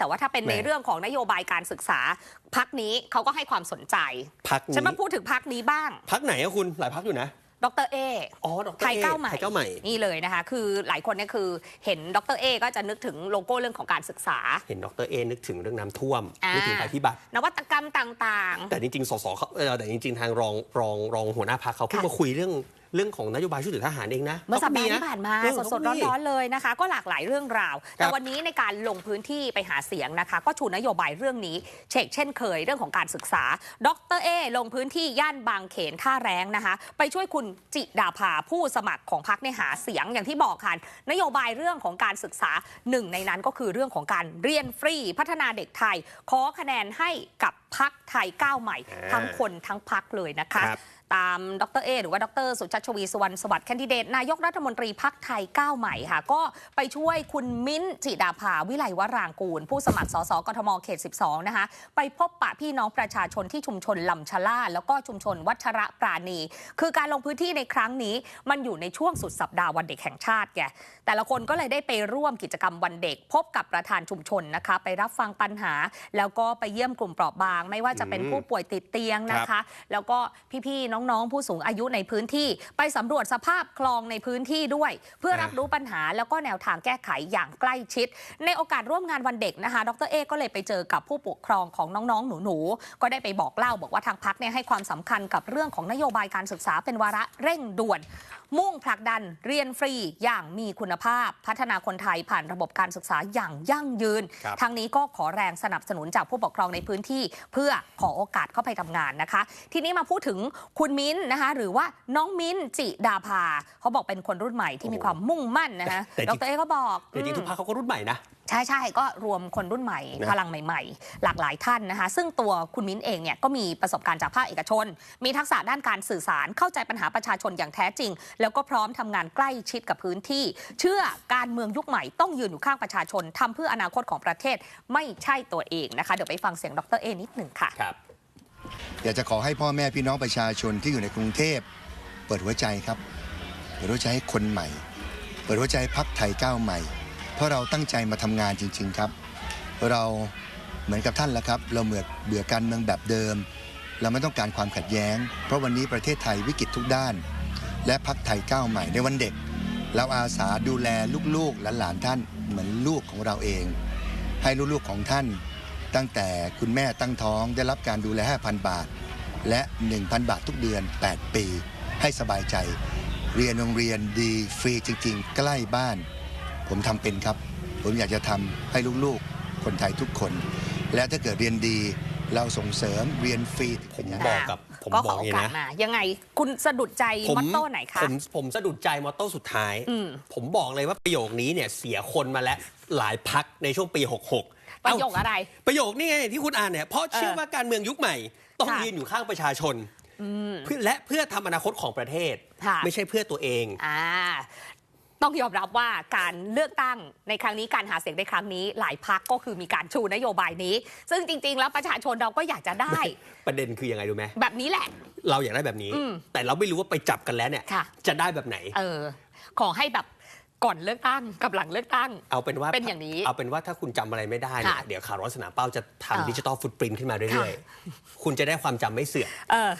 แต่ว่าถ้าเป็นแหม่ในเรื่องของนโยบายการศึกษาพักนี้เขาก็ให้ความสนใจพักนี้ฉันมาพูดถึงพักนี้บ้าง พักไหนอะคุณหลายพักอยู่นะดรเออ๋อดรไทยก้าวใหม่ไทยก้าวใหม่ นี่เลยนะคะ คือหลายคนเนี่ยคือเห็นดรเอก็จะนึกถึงโลโก้เรื่องของการศึกษา เห็นดรเอนึกถึงเรื่องน้ำท่วมอ่านึนึกถึงภัยพิบัติ นวัตกรรมต่างแต่จริงๆ สสเขาเออแต่จริงๆ ทางรองรองรองหัวหน้าพักเขาเพิ่งค่ะมาคุยเรื่อง เรื่องของนโยบายช่วยเหลือทหารเองนะๆเมื่อสัปดาห์เขก็ที่ผ่านมาเออสดๆเขาก็มีร้อนๆเลยนะคะ ก็หลากหลายเรื่องราว แต่ครับวันนี้ในการลงพื้นที่ไปหาเสียงนะคะ ก็ชูนโยบายเรื่องนี้ เชกเช่นเคยเรื่องของการศึกษา ดรเอลงพื้นที่ย่านบางเขนท่าแรงนะคะ ไปช่วยคุณจิดาภาผู้สมัครของพักในยหาเสียงอย่างที่บอกค่ะนโยบายเรื่องของการศึกษาหนึ่งในนั้นก็คือเรื่องของการเรียนฟรีพัฒนาเด็กไทยขอคะแนนให้กับ พักไทยก้าวใหม่อ่าทั้งคนทั้งพักเลยนะคะครับตามดรเอหรือว่าดรสุชัชวีสวรรณสวัสดิ์แคนดิเดต นายกรัฐมนตรีพักไทยก้าวใหม่ค่ะ ก็ไปช่วยคุณมิ้นท์จิดาภาวิไลวรางกูล ผู้สมัครสสกทมเขต 12 นะคะ ไปพบปะพี่น้องประชาชนที่ชุมชนลำชะล่า แล้วก็ชุมชนวัชระปราณี คือการลงพื้นที่ในครั้งนี้ มันอยู่ในช่วงสุดสัปดาห์วันเด็กแห่งชาติแกแต่ละคนก็เลยได้ไปร่วมกิจกรรมวันเด็ก พบกับประธานชุมชนนะคะ ไปรับฟังปัญหา แล้วก็ไปเยี่ยมกลุ่มเปราะบางไม่ว่าจะเป็นอืมผู้ป่วยติดเตียงนะคะ แล้วก็พี่ๆน้องๆ ผู้สูงอายุในพื้นที่ ไปสำรวจสภาพคลองในพื้นที่ด้วย เพื่อรับรู้ปัญหาแล้วก็แนวทางแก้ไขอย่างใกล้ชิด ในโอกาสร่วมงานวันเด็กนะคะ ดรเอก็เลยไปเจอกับผู้ปกครองของน้องๆ หนูๆ ก็ได้ไปบอกเล่าบอกว่าทางพักเนี่ยให้ความสำคัญกับเรื่องของนโยบายการศึกษาเป็นวาระเร่งด่วน มุ่งผลักดันเรียนฟรีอย่างมีคุณภาพ พัฒนาคนไทยผ่านระบบการศึกษาอย่างยั่งยืนครับทางนี้ก็ขอแรงสนับสนุนจากผู้ปกครองในพื้นที่ เพื่อขอโอกาสเข้าไปทำงานนะคะ ทีนี้มาพูดถึงคุณมิ้นท์นะคะ หรือว่าน้องมิ้นท์จิดาภาเขาบอกเป็นคนรุ่นใหม่ที่มีความมุ่งมั่นนะคะแต่ดจริงรเอก็บอกแต่จริงๆทุกพักเขาก็รุ่นใหม่นะ ใช่ใช่ก็รวมคนรุ่นใหม่นะพลังใหม่ ๆ หลากหลายท่านนะคะ ซึ่งตัวคุณมิ้นเองเนี่ยก็มีประสบการณ์จากภาคเอกชน มีทักษะด้านการสื่อสารเข้าใจปัญหาประชาชนอย่างแท้จริง แล้วก็พร้อมทำงานใกล้ชิดกับพื้นที่ เชื่อการเมืองยุคใหม่ต้องยืนอยู่ข้างประชาชนทำเพื่ออนาคตของประเทศไม่ใช่ตัวเองนะคะเดี๋ยวไปฟังเสียงดรเอนิดหนึ่งค่ะครับอยากจะขอให้พ่อแม่พี่น้องประชาชนที่อยู่ในกรุงเทพเปิดหัวใจครับ เปิดหัวใจให้คนใหม่ เปิดหัวใจพักไทยก้าวใหม่เพ ราะเราตั้งใจมาทำงานจริง ๆครับ เราเหมือนกับท่านแล้วครับ เราเบื่อเบื่อการเมืองแบบเดิม เราไม่ต้องการความขัดแย้ง เพราะวันนี้ประเทศไทยวิกฤตทุกด้าน และพักไทยก้าวใหม่ในวันเด็ก เราอาสาดูแลลูกๆและหลานท่านเหมือนลูกของเราเอง ให้ลูกๆของท่าน ตั้งแต่คุณแม่ตั้งท้องได้รับการดูแล 5,000 บาท และ 1,000 บาททุกเดือน 8 ปี ให้สบายใจ เรียนโรงเรียนดีฟรีจริง ๆ ใกล้บ้าน ผมทำเป็นครับ ผมอยากจะทำให้ลูกๆ คนไทยทุกคน และถ้าเกิดเรียนดีเราส่งเสริมเรียนฟรีผมบอกกับผมก็บขอกออโอย่างนี้กาสนะมายังไงคุณสะดุดใจมอตโต้ไหนคะผมผมสะดุดใจมอตโต้สุดท้ายอืมผมบอกเลยว่าประโยคนี้เนี่ยเสียคนมาแล้วหลายพักในช่วงปี 66 ประโยคอะไร ประโยคนี่ไงที่คุณอ่านเนี่ยเพราะเชื่อว่าการเมืองยุคใหม่ ต้องค่ะยืนอยู่ข้างประชาชนเพื่อและเพื่อทำอนาคตของประเทศค่ะไม่ใช่เพื่อตัวเองอ่า ต้องยอมรับว่าการเลือกตั้งในครั้งนี้การหาเสียงในครั้งนี้ หลายพักก็คือมีการชูนโยบายนี้ ซึ่งจริง ๆ แล้วประชาชนเราก็อยากจะได้ ประเด็นคือยังไงรู้ไหมแบบนี้แหละ เราอยากได้แบบนี้อืมแต่เราไม่รู้ว่าไปจับกันแล้วเนี่ยค่ะจะได้แบบไหน เออ ขอให้แบบก่อนเลือกตั้งกับหลังเลือกตั้ง เอาเป็นว่าเป็นอย่างนี้ เอาเป็นว่าถ้าคุณจำอะไรไม่ได้เนี่ยค่ะเดี๋ยวข่าวร้อนสนามเป้าจะเออทำดิจิตอลฟุตปรินท์ขึ้นมาเรื่อยค่ะๆคุณจะได้ความจำไม่เสื่อมเออ